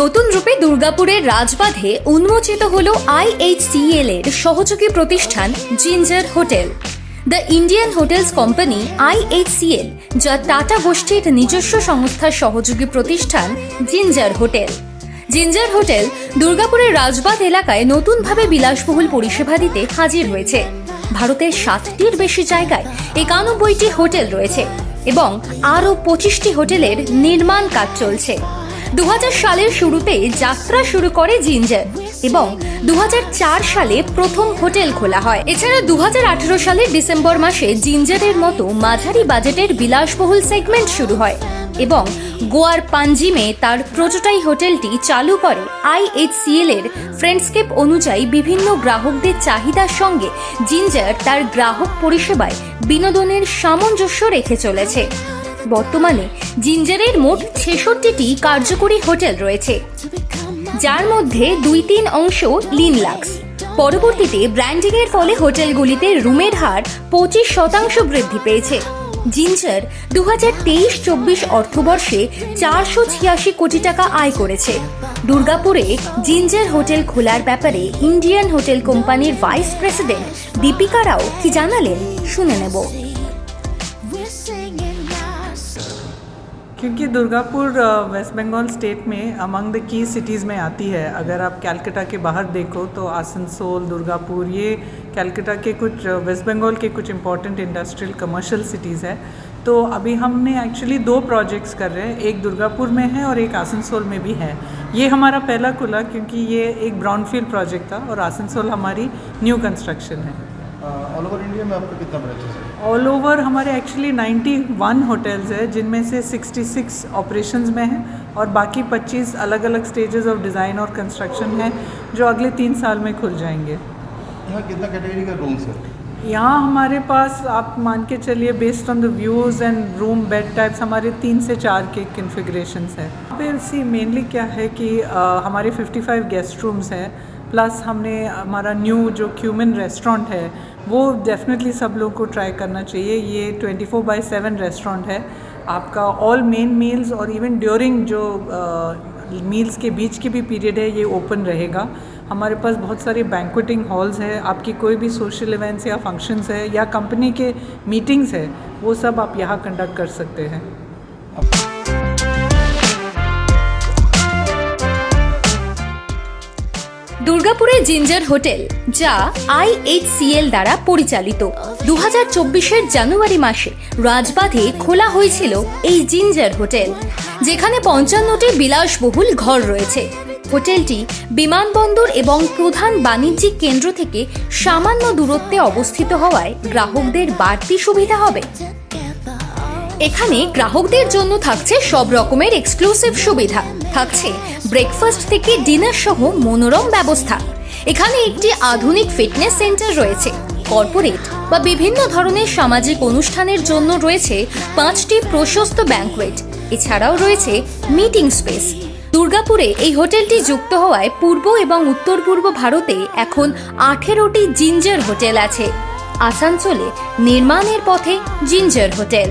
নতুন রূপে দুর্গাপুরের রাজবাঁধে উন্মোচিত হল আইএইচসিএল এর সহযোগী প্রতিষ্ঠান ginger hotel. The Indian hotels company IHCL যা টাটা গোষ্ঠীর নিজস্ব সংস্থার সহযোগী প্রতিষ্ঠান জিঞ্জার হোটেল। জিঞ্জার হোটেল দুর্গাপুরের রাজবাঁধ এলাকায় নতুনভাবে বিলাসবহুল পরিষেবা দিতে হাজির হয়েছে। ভারতের সাতটির বেশি জায়গায় একানব্বইটি হোটেল রয়েছে এবং আরও পঁচিশটি হোটেলের নির্মাণ কাজ চলছে। দু হাজার সালের শুরুতে যাত্রা শুরু করে জিঞ্জার এবং দু হাজার চার সালে প্রথম হোটেল খোলা হয়। এছাড়া দু সালের ডিসেম্বর মাসে জিঞ্জারের মতো মাঝারি বাজেটের বিলাসবহুল সেগমেন্ট শুরু হয় এবং গোয়ার পাঞ্জিমে তার প্রোটোটাই হোটেলটি চালু করে। আইএইচসিএল এর ফ্রেন্ডস্কেপ অনুযায়ী বিভিন্ন গ্রাহকদের চাহিদার সঙ্গে জিঞ্জার তার গ্রাহক পরিষেবায় বিনোদনের সামঞ্জস্য রেখে চলেছে। বর্তমানে জিঞ্জারের মোট ছেষট্টিটি কার্যকরী হোটেল রয়েছে। যার মধ্যে দুই তিন অংশ লিন লাক্স পরবর্তীতে ব্র্যান্ডিং এর ফলে হোটেলগুলিতে রুমের হার পঁচিশ শতাংশ বৃদ্ধি পেয়েছে। জিঞ্জার দু হাজার তেইশ চব্বিশ অর্থবর্ষে চারশো ছিয়াশি কোটি টাকা আয় করেছে। দুর্গাপুরে জিঞ্জার হোটেল খোলার ব্যাপারে ইন্ডিয়ান হোটেল কোম্পানির ভাইস প্রেসিডেন্ট দীপিকা রাও কি জানালেন শুনে নেব। क्योंकि दुर्गापुर वेस्ट बंगाल स्टेट में अमंग द की सिटीज़ में आती है। अगर आप कैलकटा के बाहर देखो तो आसनसोल, दुर्गापुर, ये कैलकाटा के कुछ वेस्ट बंगाल के कुछ इंपॉर्टेंट इंडस्ट्रियल कमर्शियल सिटीज़ है। तो अभी हमने एक्चुअली दो प्रोजेक्ट्स कर रहे हैं। एक दुर्गापुर में है और एक आसनसोल में भी है। ये हमारा पहला खुला क्योंकि ये एक ब्राउनफील्ड प्रोजेक्ट था और आसनसोल हमारी न्यू कंस्ट्रक्शन है। ऑल ओवर इंडिया में आपका कितना ब्रांचेस है? ऑल ओवर हमारे एक्चुअली 91 होटल्स है जिनमें से 66 ऑपरेशंस में हैं और बाकी 25 अलग अलग स्टेजेस ऑफ़ डिज़ाइन और कंस्ट्रक्शन है जो अगले तीन साल में खुल जाएँगे। यहाँ कितना कैटेगरी का रूम्स है? यहाँ हमारे पास आप मान के चलिए based on the views and room bed types हमारे तीन से चार के कन्फिग्रेशंस हैं। फिर सी मेनली क्या है कि अ, हमारे 55 गेस्ट रूम्स हैं प्लस हमने हमारा न्यू जो क्यूमन रेस्टोरेंट है, वो डेफिनेटली सब लोगों को ट्राई करना चाहिए। ये 24 फोर बाई सेवन रेस्टोरेंट है। आपका ऑल मेन मील्स और इवन ड्यूरिंग जो मील्स के बीच की भी पीरियड है, ये ओपन रहेगा। हमारे पास बहुत सारे बैंकुटिंग हॉल्स है, आपकी कोई भी सोशल इवेंट्स या फ़ंक्शंस है या कंपनी के मीटिंग्स है, वो सब आप यहाँ कंडक्ट कर सकते हैं। দুর্গাপুরে জিঞ্জার হোটেল, যা আইএইচসিএল দ্বারা পরিচালিত। দু হাজার চব্বিশের জানুয়ারি মাসে রাজবাঁধে খোলা হয়েছিল এই জিঞ্জার হোটেল, যেখানে পঞ্চান্নটি বিলাসবহুল ঘর রয়েছে। হোটেলটি বিমানবন্দর এবং প্রধান বাণিজ্যিক কেন্দ্র থেকে সামান্য দূরত্বে অবস্থিত হওয়ায় গ্রাহকদের বাড়তি সুবিধা হবে। এখানে গ্রাহকদের জন্য থাকছে সব রকমের এক্সক্লুসিভ সুবিধা। থাকছে ব্রেকফাস্ট থেকে ডিনার সহ মনোরম ব্যবস্থা। এখানে একটি আধুনিক ফিটনেস সেন্টার রয়েছে। কর্পোরেট বা বিভিন্ন ধরনের সামাজিক অনুষ্ঠানের জন্য রয়েছে পাঁচটি প্রশস্ত ব্যাংকোয়েট এছাড়াও রয়েছে মিটিং স্পেস দুর্গাপুরে এই হোটেলটি যুক্ত হওয়ায় পূর্ব এবং উত্তর পূর্ব ভারতে এখন আঠেরোটি জিঞ্জার হোটেল আছে। আসানসোলে নির্মাণের পথে ginger hotel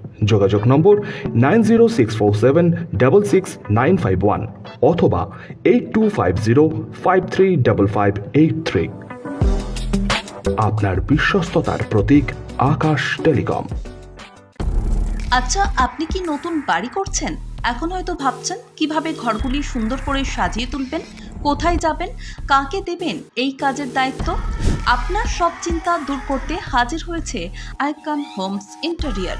যোগাযোগ number nine zero six four seven double six nine five one অথবা eight two five zero five three double five eight three. আপনার বিশ্বস্ততার প্রতীক আকাশ টেলিকম। আচ্ছা আপনি কি নতুন বাড়ি করছেন? এখন হয়তো ভাবছেন, কীভাবে ঘরগুলি সুন্দর করে সাজিয়ে তুলবেন, কোথায় যাবেন, কাকে দেবেন, এই কাজের দায়িত্ব? আপনার সব চিন্তা দূর করতে হাজির হয়েছে icon homes interior.